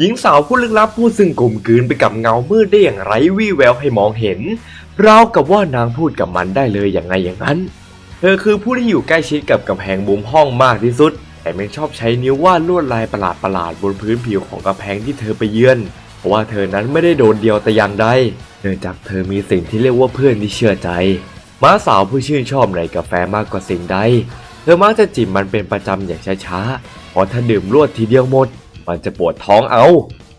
หญิงสาวผู้ลึกลับผู้ซึ่งกลมกลืนไปกับเงามืดได้อย่างไร้วี่แววให้มองเห็นราวกับว่านางพูดกับมันได้เลยอย่างไงอย่างนั้น เธอคือผู้ที่อยู่ใกล้ชิดกับกำแพงมุมห้องมากที่สุด แต่ไม่ชอบใช้นิ้ววาดลวดลายประหลาดๆบนพื้นผิวของกำแพงที่เธอไปเยือน เพราะว่าเธอนั้นไม่ได้โดดเดียวแต่อย่างใดเนื่องจากเธอมีสิ่งที่เรียกว่าเพื่อนที่เชื่อใจม้าสาวผู้ชื่นชอบในกาแฟมากกว่าสิ่งใด เธอมักจะจิบมันเป็นประจำอย่างช้าๆเพราะถ้าดื่มรวดทีเดียวหมด มันจะปวดท้องเอา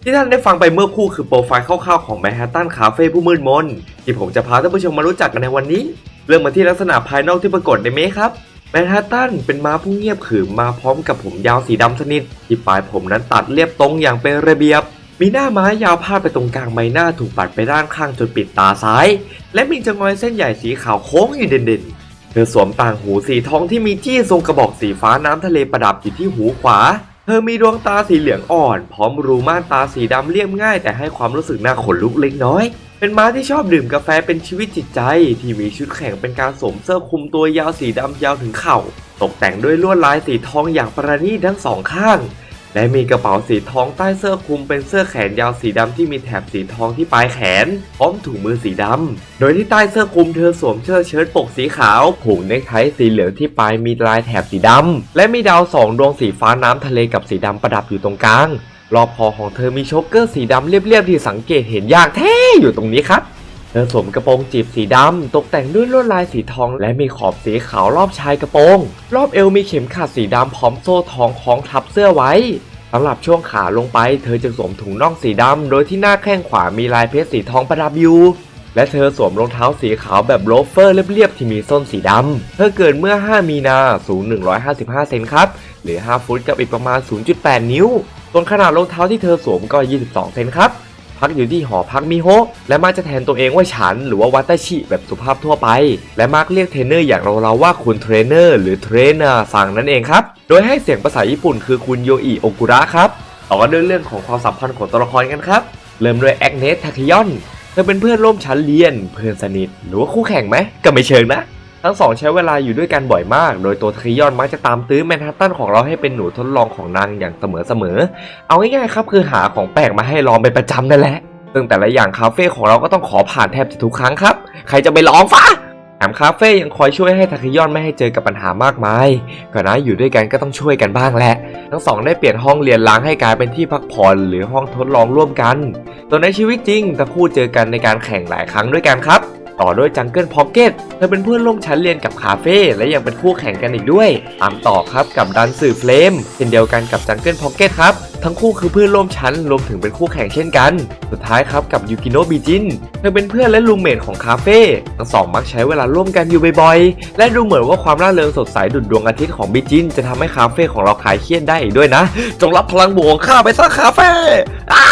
ที่ท่านได้ฟังไปเมื่อคู่คือโปรไฟล์คร่าวๆของแมนฮัตตันคาเฟ่ผู้มืดมนที่ผมจะพาท่านผู้ชมมารู้จักกันในวันนี้ เริ่มมาที่ลักษณะภายนอกที่ปรากฏในเมฆครับแมนฮัตตันเป็นม้าผู้เงียบขรึมมาพร้อมกับผมยาวสีดำสนิทที่ปลายผมนั้นตัดเรียบตรงอย่างเป็นระเบียบ มีหน้าม้ายาวพาดไปตรงกลางใบหน้าถูกปัดไปด้านข้างจนปิดตาซ้าย และมีจงอยเส้นใหญ่สีขาวโค้งอยู่เด่นๆ เธอสวมต่างหูสีทองที่มีจี้ทรงกระบอกสีฟ้าน้ำทะเลประดับอยู่ที่หูขวา ธอมีดวงตาสีเหลืองอ่อน พร้อมรูม่านตาสีดำเรียบง่าย แต่ให้ความรู้สึกน่าขนลุกเล็กน้อย เป็นม้าที่ชอบดื่มกาแฟเป็นชีวิตจิตใจ ที่มีชุดแข่งเป็นการสวมเสื้อคลุมตัวยาวสีดำยาวถึงเข่า ตกแต่งด้วยลวดลายสีทองอย่างประณีตทั้งสองข้าง และมีกระเป๋าสีทองใต้เสื้อคลุมเป็นเสื้อแขนยาวสีดำที่มีแถบสีทองที่ปลายแขน พร้อมถุงมือสีดำ โดยที่ใต้เสื้อคลุมเธอสวมเสื้อเชิ้ตปกสีขาว ผูกเนคไทสีเหลืองที่ปลายมีลายแถบสีดำ และมีดาวสองดวงสีฟ้าน้ำทะเลกับสีดำประดับอยู่ตรงกลาง รอบคอของเธอมีโชกเกอร์สีดำเรียบๆที่สังเกตเห็นยากแท้อยู่ตรงนี้ครับ เธอสวมกระโปรงจีบสีดำตกแต่งด้วยลวดลายสีทอง และมีขอบสีขาวรอบชายกระโปรง รอบเอวมีเข็มขัดสีดำพร้อมโซ่ทองคล้องทับเสื้อไว้สำหรับช่วงขาลงไป เธอจะสวมถุงน่องสีดำโดยที่หน้าแข้งขวามีลายเพชรสีทองประดับอยู่และเธอสวมรองเท้าสีขาวแบบโลฟเฟอร์เรียบๆที่มีส้นสีดำ เธอเกิดเมื่อ 5 มีนา สูง 155 เซนครับ หรือ 5 ฟุตกับอีกประมาณ 0.8 นิ้ว ส่วนขนาดรองเท้าที่เธอสวมก็ 22 เซนครับ พักอยู่ที่หอพักมิโฮะและมักจะแทนตัวเองว่าฉันหรือว่าวัตชิแบบสุภาพทั่วไป และมักเรียกเทรนเนอร์อย่างเราๆว่าคุณเทรนเนอร์หรือเทรนเนอร์สั่งนั่นเองครับ โดยให้เสียงภาษาญี่ปุ่นคือคุณโยอิโอกุระครับต่อกันด้วยเรื่องของความสัมพันธ์ของตัวละครกันครับ เริ่มด้วยแอกเนสทาคิยอนเธอเป็นเพื่อนร่วมชั้นเรียน เพื่อนสนิท หรือว่าคู่แข่งไหมก็ไม่เชิงนะ ทั้งสองใช้เวลาอยู่ด้วยกันบ่อยมาก โดยตัวทาคิยอนมักจะตามตื้อแมนฮัตตันของเราให้เป็นหนูทดลองของนางอย่างเสมอๆ เอาง่ายๆครับคือหาของแปลกมาให้ลองเป็นประจำนั่นแหละ ซึ่งแต่ละอย่างคาเฟ่ของเราก็ต้องขอผ่านแทบจะทุกครั้งครับ ใครจะไปลองฟ้าแถมคาเฟ่ยังคอยช่วยให้ทาคิยอนไม่ให้เจอกับปัญหามากมาย ก็นะอยู่ด้วยกันก็ต้องช่วยกันบ้างแหละ ทั้งสองได้เปลี่ยนห้องเรียนล้างให้กลายเป็นที่พักผ่อนหรือห้องทดลองร่วมกันตัวในชีวิตจริงทั้งคู่เจอกันในการแข่งหลายครั้งด้วยกันครับ ต่อด้วยจังเกิลพ็อกเก็ตเธอเป็นเพื่อนร่วมชั้นเรียนกับคาเฟ่และยังเป็นคู่แข่งกันอีกด้วย ตามต่อครับกับดันสื่อเฟลมเช่นเดียวกันกับจังเกิลพ็อกเก็ตครับ ทั้งคู่คือเพื่อนร่วมชั้นรวมถึงเป็นคู่แข่งเช่นกัน สุดท้ายครับกับยูกิโนะบีจินเธอเป็นเพื่อนและรูมเมทของคาเฟ่ทั้งสองมักใช้เวลาร่วมกันอยู่บ่อยๆ และดูเหมือนว่าความร่าเริงสดใสดุจดวงอาทิตย์ของบีจิน จะทำให้คาเฟ่ของเราคลายเครียดได้อีกด้วยนะ จงรับพลังบวกของข้าไปซะคาเฟ่อ้า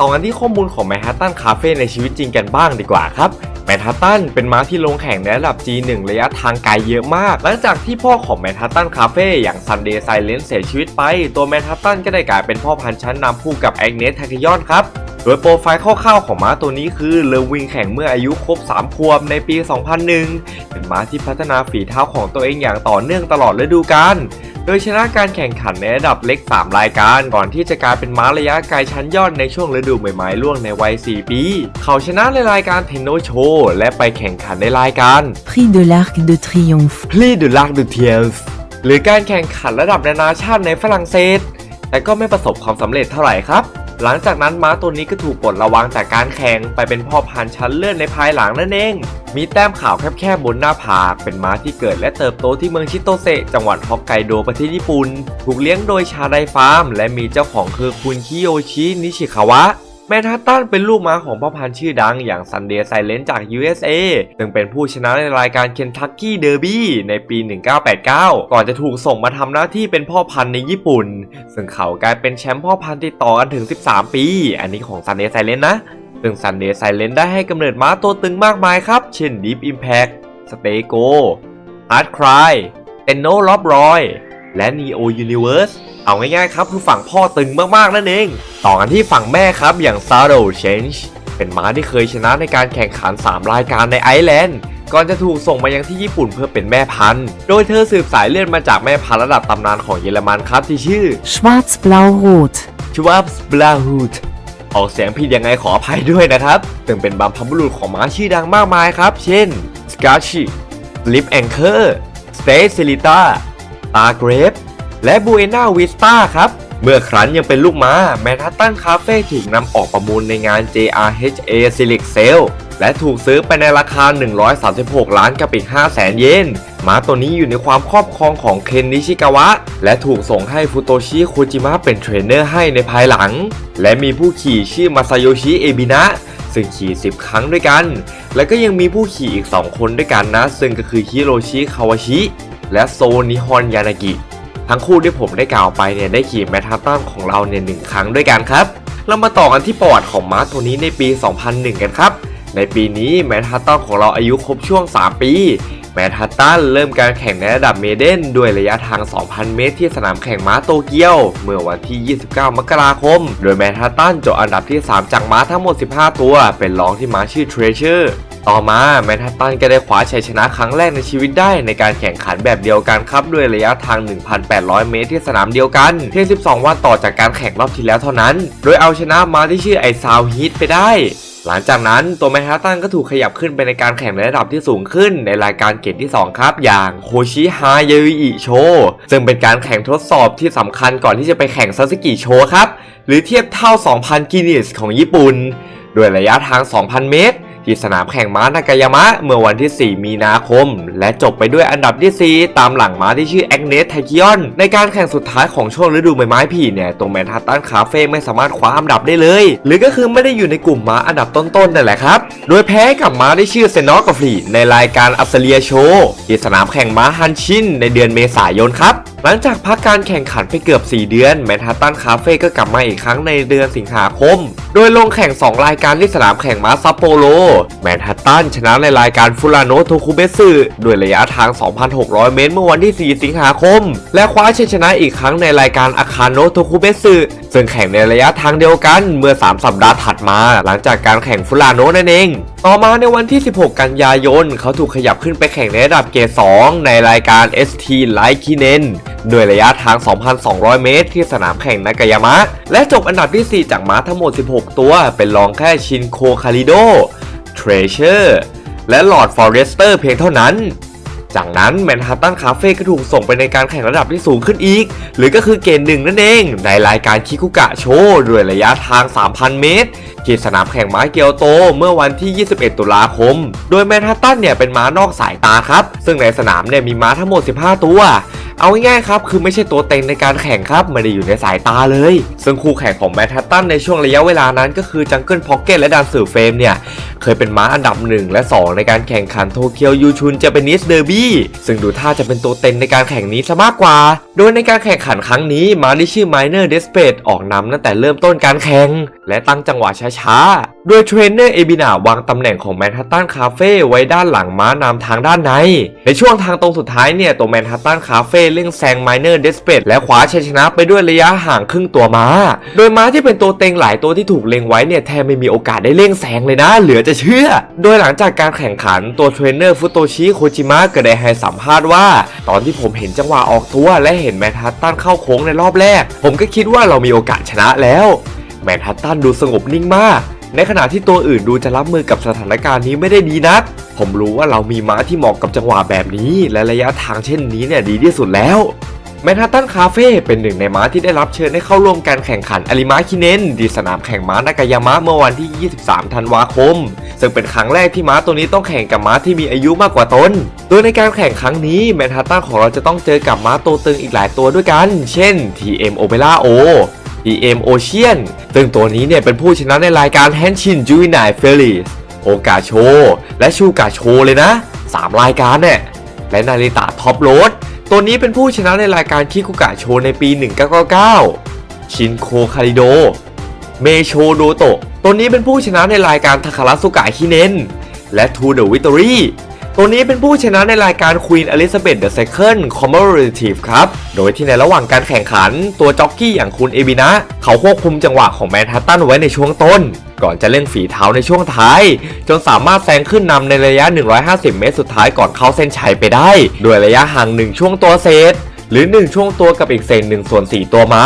ต่อกันที่ข้อมูลของแมนฮัตตันคาเฟ่ในชีวิตจริงกันบ้างดีกว่าครับ แมนฮัตตันเป็นม้าที่ลงแข่งในระดับ G1 ระยะทางไกลเยอะมาก หลังจากที่พ่อของแมนฮัตตันคาเฟ่อย่างซันเดย์ไซเลนเสียชีวิตไป ตัวแมนฮัตตันก็ได้กลายเป็นพ่อพันธุ์ชั้นนำคู่กับแองเนสทาคิยอนครับ โดยโปรไฟล์คร่าวๆของม้าตัวนี้คือเริ่มวิ่งแข่งเมื่ออายุครบ 3 ขวบในปี 2001 เป็นม้าที่พัฒนาฝีเท้าของตัวเองอย่างต่อเนื่องตลอดฤดูกาลโดยชนะการแข่งขันในระดับเล็ก 3 รายการ ก่อนที่จะกลายเป็นม้าระยะไกลชั้นยอดในช่วงฤดูใบไม้ร่วงในวัย 4 ปี เขาชนะในรายการเทนโนโชและไปแข่งขันในรายการ Prix de l'Arc de Triomphe. p l i de l'Arc de Triomphe หรือการแข่งขันระดับนานาชาติในฝรั่งเศส แต่ก็ไม่ประสบความสำเร็จเท่าไหร่ครับ หลังจากนั้นม้าตัวนี้ก็ถูกปลดระวางจากการแข่งไปเป็นพ่อพันธุ์ชั้นเลื่อนในภายหลังนั่นเอง มีแต้มขาวแคบๆบนหน้าผาก เป็นม้าที่เกิดและเติบโตที่เมืองชิโตเซจังหวัดฮอกไกโดประเทศญี่ปุ่น ถูกเลี้ยงโดยชาไดฟาร์ม และมีเจ้าของคือคุณคิโยชินิชิคาวะ แมนฮัตตันเป็นลูกม้าของพ่อพันธุ์ชื่อดังอย่างซันเดย์ไซเลนจาก USA ซึ่งเป็นผู้ชนะในรายการเคนทักกี้เดอร์บี้ในปี 1989 ก่อนจะถูกส่งมาทำหน้าที่เป็นพ่อพันธุ์ในญี่ปุ่น ซึ่งเขากลายเป็นแชมป์พ่อพันธุ์ติดต่อกันถึง 13 ปี อันนี้ของซันเดย์ไซเลนนะ ซึ่งซันเดย์ไซเลนได้ให้กำเนิดม้าตัวตึงมากมายครับ เช่น Deep Impact Stego Hard Cry e n n o l o b r o y และ Neo Universe เอาง่ายๆครับคือฝั่งพ่อตึงมากๆนั่นเอง ต่อกันที่ฝั่งแม่ครับอย่าง Shadow Change เป็นม้าที่เคยชนะในการแข่งขัน 3 รายการในไอร์แลนด์ก่อนจะถูกส่งมายังที่ญี่ปุ่นเพื่อเป็นแม่พันธุ์ โดยเธอสืบสายเลือดมาจากแม่พันธุ์ระดับตำนานของเยอรมันครับที่ชื่อ Schwarz-Blau-Rot. ชวับสบลาฮูดออกเสียงผิดยังไงขออภัยด้วยนะครับซึ่งเป็นบัมพบุรุษของม้าชื่อดังมากมายครับ เช่นสกาชิลิปแองเกอร์สเตซิลิต้าเกรฟและบูเอนาวิสตาครับ เมื่อครั้นยังเป็นลูกม้าแมนฮัตตันคาเฟ่ถูกนำออกประมูลในงาน JRHA Select Sale และถูกซื้อไปในราคา 136 ล้านกับอีก 5 0 0แสนเยนม้าตัวนี้อยู่ในความครอบครองของเคนนิชิกาวะ และถูกส่งให้ฟุโตชิโคจิมะเป็นเทรนเนอร์ให้ในภายหลัง และมีผู้ขี่ชื่อมาซาโยชิเอบินะซึ่งขี่ 10 ครั้งด้วยกัน และก็ยังมีผู้ขี่อีก 2 คนด้วยกันนะ ซึ่งก็คือฮิโรชิคาวาชิ และโซนิฮอนยานากิทั้งคู่ที่ผมได้กล่าวไปเนี่ยได้ขี่แมทฮัตตันของเราเนี่ยหนึ่งครั้งด้วยกันครับ เรามาต่อกันที่ประวัติของม้าตัวนี้ในปี 2001 กันครับ ในปีนี้แมนฮัตตันของเราอายุครบช่วง 3 ปี แมนฮัตตันเริ่มการแข่งในระดับเมเดนด้วยระยะทาง 2,000 เมตรที่สนามแข่งม้าโตเกียว เมื่อวันที่ 29 มกราคม โดยแมนฮัตตันจบอันดับที่ 3 จากม้าทั้งหมด 15 ตัว เป็นรองที่ม้าชื่อเทรเชอร์ ต่อมาแมนฮัตตันก็ได้คว้าชัยชนะครั้งแรกในชีวิตได้ในการแข่งขันแบบเดียวกันครับด้วยระยะทาง 1,800 เมตรที่สนามเดียวกันเพียง12 วันต่อจากการแข่งรอบที่แล้วเท่านั้น โดยเอาชนะมาที่ชื่อไอซาวฮีทไปได้หลังจากนั้นตัวแมนฮัตตันก็ถูกขยับขึ้นไปในการแข่งในระดับที่สูงขึ้นในรายการเกรดที่ 2 ครับ อย่างโคชิฮายาอิโชซึ่งเป็นการแข่งทดสอบที่สำคัญก่อนที่จะไปแข่งซาสึกิโชครับ หรือเทียบเท่า 2,000 กินิสของญี่ปุ่น ด้วยระยะทาง 2,000 เมตร ที่สนามแข่งม้านากายามะเมื่อวันที่ 4 มีนาคม และจบไปด้วยอันดับที่ 4 ตามหลังม้าที่ชื่อแอกเนสไทคิออนในการแข่งสุดท้ายของช่วงฤดูใบไม้ผลิเนี่ยตรงแมนฮัตตันคาเฟ่ไม่สามารถคว้าอันดับได้เลย หรือก็คือไม่ได้อยู่ในกลุ่มม้าอันดับต้นๆนั่นแหละครับ โดยแพ้กับม้าที่ชื่อเซนอกฟรีในรายการอัสเลียโชที่สนามแข่งม้าฮันชินในเดือนเมษายนครับหลังจากพักการแข่งขันไปเกือบ 4 เดือนแมนฮัตตันคาเฟ่ก็กลับมาอีกครั้งในเดือนสิงหาคม โดยลงแข่ง 2 รายการที่สนามแข่งม้าซัปโปโรแมนฮัตตันชนะในรายการฟุลาโนโทคุเบสึด้วยระยะทาง 2,600 เมตรเมื่อวันที่ 4 สิงหาคม และคว้าชัยชนะอีกครั้งในรายการอาคาโนโทคุเบสึ ซึ่งแข่งในระยะทางเดียวกันเมื่อ 3 สัปดาห์ถัดมา หลังจากการแข่งฟุลาโนนั่นเอง ต่อมาในวันที่ 16 กันยายน เขาถูกขยับขึ้นไปแข่งในระดับเกรด2ในรายการ ST l i k i n e n ด้วยระยะทาง 2,200 เมตร ที่สนามแข่งนากายามะ และจบอันดับที่ 4 จากม้าทั้งหมด 16 ตัว เป็นรองแค่ชินโคคาริโดเทรเชอร์และหลอดฟอเรสเตอร์เพียงเท่านั้น จากนั้นแมนฮัตตันคาเฟ่ก็ถูกส่งไปในการแข่งระดับที่สูงขึ้นอีก หรือก็คือเกณฑ์หนึ่งนั่นเอง ในรายการคิคุกะโชด้วยระยะทาง 3,000 เมตรที่สนามแข่งม้าเกียวโตเมื่อวันที่ 21 ตุลาคม โดยแมนฮัตตันเนี่ยเป็นม้านอกสายตาครับ ซึ่งในสนามเนี่ยมีม้าทั้งหมด 15 ตัว เอาง่ายๆครับคือไม่ใช่ตัวเต็งในการแข่งครับไม่ได้อยู่ในสายตาเลย ซึ่งคู่แข่งของแมนฮัตตันในช่วงระยะเวลานั้นก็คือจังเกิลพ็อกเก็ตและดันสือเฟมเนี่ยเคยเป็นม้าอันดับ 1 และ 2 ในการแข่งขันโตเกียวยูชุนเจแปนิสเดอร์บี้ซึ่งดูท่าจะเป็นตัวเต็งในการแข่งนี้ซะมากกว่า โดยในการแข่งขันครั้งนี้ม้าที่ชื่อ Minor d e s p a d e ออกนำตั้งแต่เริ่มต้นการแข่งและตั้งจังหวะช้าๆ โดยเทรนเนอร์เอบินาวางตำแหน่งของแมนฮัตตันคาเฟ่ไว้ด้านหลังม้านำทางด้านใน ในช่วงทางตรงสุดท้ายเนี่ย ตัวแมนฮัตตันคาเฟ่เร่งแซง Minor d e s p a d e และคว้าชัยชนะไปด้วยระยะห่างครึ่งตัวม้า โดยม้าที่เป็นตัวเต็งหลายตัวที่ถูกเล็งไว้เนี่ย แทบไม่มีโอกาสได้เร่งแซงเลยนะ เหลือจะเชื่อ โดยหลังจากการแข่งขันตัวเทรนเนอร์ฟุโตชิโคจิมะก็ได้ให้สัมภาษณ์ว่า ตอนที่ผมเห็นจังหวะออกตัวและเห็นแมนฮัตตันเข้าโค้งในรอบแรก ผมก็คิดว่าเรามีโอกาสชนะแล้วแมนฮัตตันดูสงบนิ่งมาก ในขณะที่ตัวอื่นดูจะรับมือกับสถานการณ์นี้ไม่ได้ดีนัก ผมรู้ว่าเรามีม้าที่เหมาะกับจังหวะแบบนี้ และระยะทางเช่นนี้เนี่ยดีที่สุดแล้วแมนฮัตตันคาเฟ่เป็นหนึ่งในม้าที่ได้รับเชิญให้เข้าร่วมการแข่งขันอาริมาคิเนนที่สนามแข่งม้านากายามะเมื่อวันที่ 23 ธันวาคม ซึ่งเป็นครั้งแรกที่ม้าตัวนี้ต้องแข่งกับม้าที่มีอายุมากกว่าตน โดยในการแข่งครั้งนี้แมนฮัตตันของเราจะต้องเจอกับม้าตัวตึงอีกหลายตัวด้วยกัน เช่น TM Opera O TM Ocean ซึ่งตัวนี้เนี่ยเป็นผู้ชนะในรายการ Henshin Juvenile f e r i s โอกาโช และชูกาโชเลยนะ 3 รายการเนี่ยและนาริตะท็อปโรดตัวนี้เป็นผู้ชนะในรายการคิคุกะโชในปี 1999 ชินโคคาริโด เมโชโดโตะ ตัวนี้เป็นผู้ชนะในรายการทาคารัสุกะฮิเนน และทูเดอะวิตอรี่ ตัวนี้เป็นผู้ชนะในรายการ Queen Elizabeth II Commemorative ครับ โดยที่ในระหว่างการแข่งขัน ตัวจ็อกกี้อย่างคุณเอบินะ เขาควบคุมจังหวะของแมนฮัตตันไว้ในช่วงต้น ก่อนจะเร่งฝีเท้าในช่วงท้าย จนสามารถแซงขึ้นนำในระยะ 150 เมตรสุดท้ายก่อนเข้าเส้นชัยไปได้ ด้วยระยะห่าง1ช่วงตัวเซตหรือ 1 ช่วงตัวกับอีกเศษ1ส่วน4ตัวม้า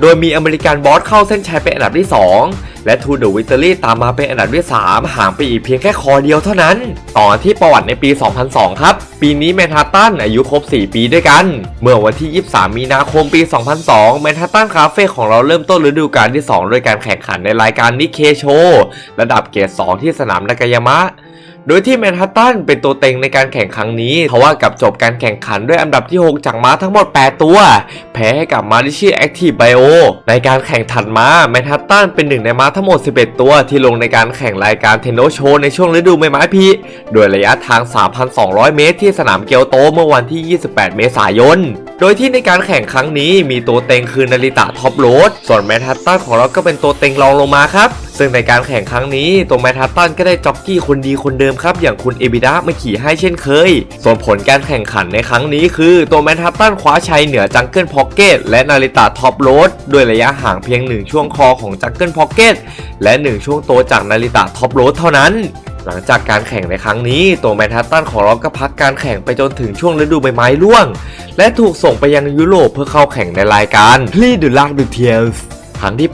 โดยมีอเมริกันบอสเข้าเส้นชัยเป็นอันดับที่ 2 และทูเดอะวิตเตอรี่ตามมาเป็นอันดับที่ 3 ห่างไปอีกเพียงแค่คอเดียวเท่านั้น ต่อที่ประวัติในปี 2002 ครับ ปีนี้แมนฮัตตันอายุครบ 4 ปีด้วยกัน เมื่อวันที่ 23 มีนาคมปี 2002 แมนฮัตตันคาเฟ่ของเราเริ่มต้นฤดูกาลที่2ด้วยการแข่งขันในรายการนิเคโชระดับเกรด2ที่สนามนากายามะ โดยที่แมนฮัตตันเป็นตัวเต็งในการแข่งครั้งนี้ เพราะว่ากับจบการแข่งขันด้วยอันดับที่ 6 จากม้าทั้งหมด 8 ตัว แพ้ให้กับมาดิชีแอคทีฟไบโอในการแข่งถัดมาแมนฮัตตันเป็นหนึ่งในม้าทั้งหมด 11 ตัว ที่ลงในการแข่งรายการเทนโนโชในช่วงฤดูใบไม้ผลิโดยระยะทาง 3,200 เมตร ที่สนามเกียวโตเมื่อวันที่ 28 เมษายน โดยที่ในการแข่งครั้งนี้มีตัวเต็งคือนาริตะท็อปโรดส่วนแมนฮัตตันของเราก็เป็นตัวเต็งรองลงมาครับ ซึ่งในการแข่งครั้งนี้ตัวแมนฮัตตันก็ได้จ็อกกี้คนดีคนเดิมครับ อย่างคุณเอบิดามาขี่ให้เช่นเคย ส่วนผลการแข่งขันในครั้งนี้คือตัวแมนฮัตตันคว้าชัยเหนือจังเกิลพ็อกเก็ตและนาริตะท็อปโรดด้วยระยะห่างเพียง 1 ช่วงคอของจังเกิลพ็อกเก็ตและ 1 ช่วงโตจากนาริตะท็อปโรดเท่านั้นหลังจากการแข่งในครั้งนี้ ตัวแมนฮัตตันของเราก็พักการแข่งไปจนถึงช่วงฤดูใบไม้ร่วง และถูกส่งไปยังยุโรปเพื่อเข้าแข่งในรายการ p r i de l'Arc de Triomphe ครั้งที่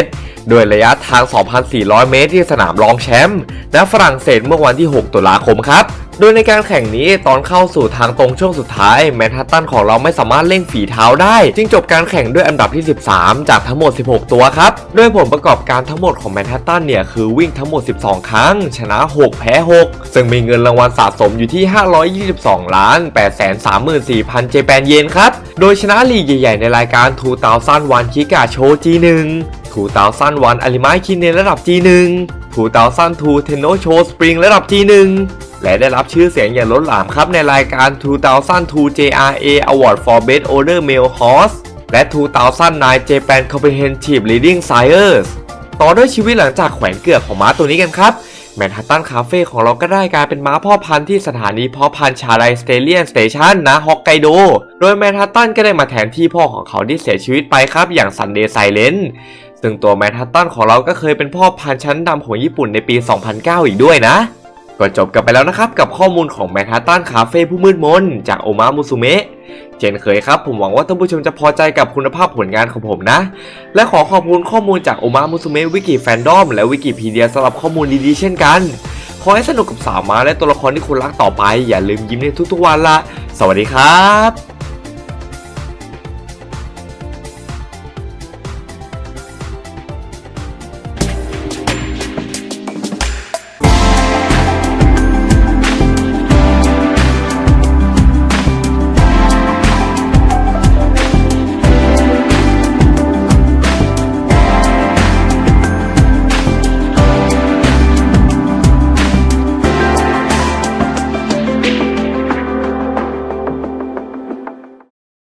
81โดยระยะทาง 2,400 เมตรที่สนามรองแชมป์ณฝรั่งเศสเมื่อวันที่ 6 ตุลาคมครับ โดยในการแข่งนี้ตอนเข้าสู่ทางตรงช่วงสุดท้ายแมนฮัตตันของเราไม่สามารถเร่งฝีเท้าได้ จึงจบการแข่งด้วยอันดับที่ 13 จากทั้งหมด 16 ตัวครับ โดยผลประกอบการทั้งหมดของแมนฮัตตันเนี่ยคือวิ่งทั้งหมด 12 ครั้ง ชนะ 6 แพ้ 6 ซึ่งมีเงินรางวัลสะสมอยู่ที่ 522 ล้าน 834,000 เจแปนเยนครับ โดยชนะลีกใหญ่ๆในรายการ2001คิกาโช G1 2001อาริมาคินเนระดับ G1 2002 Tenno Show Spring ระดับ G1 และได้รับชื่อเสียงอย่างล้นหลามครับในรายการ 2002 JRA Award for Best Older Male Horse และ 2009 Japan Comprehensive Leading Sires ต่อด้วยชีวิตหลังจากแขวนเกือกของม้าตัวนี้กันครับแมนฮัตตันคาเฟ่ของเราก็ได้กลายเป็นม้าพ่อพันธุ์ที่สถานีพ่อพันธุ์ชาไลสเตเลียนสเตชันนะฮอกไกโด โดยแมนฮัตตันก็ได้มาแทนที่พ่อของเขาที่เสียชีวิตไปครับอย่างซันเดย์ไซเลนซึ่งตัวแมนฮัตตันของเราก็เคยเป็นพ่อพันธุ์ชั้นดำของญี่ปุ่นในปี 2009 อีกด้วยนะ ก็จบกันไปแล้วนะครับ กับข้อมูลของแมนฮัตตันคาเฟ่ผู้มืดมนจากโอมามุสุเมะเช่นเคยครับ ผมหวังว่าท่านผู้ชมจะพอใจกับคุณภาพผลงานของผมนะ และขอขอบคุณข้อมูลจากโอมามุสุเมะวิกิแฟนดอมและวิกิพีเดียสำหรับข้อมูลดีๆเช่นกันขอให้สนุกกับสาวมาและตัวละครที่คุณรักต่อไป อย่าลืมยิ้มในทุกๆวันละ สวัสดีครับ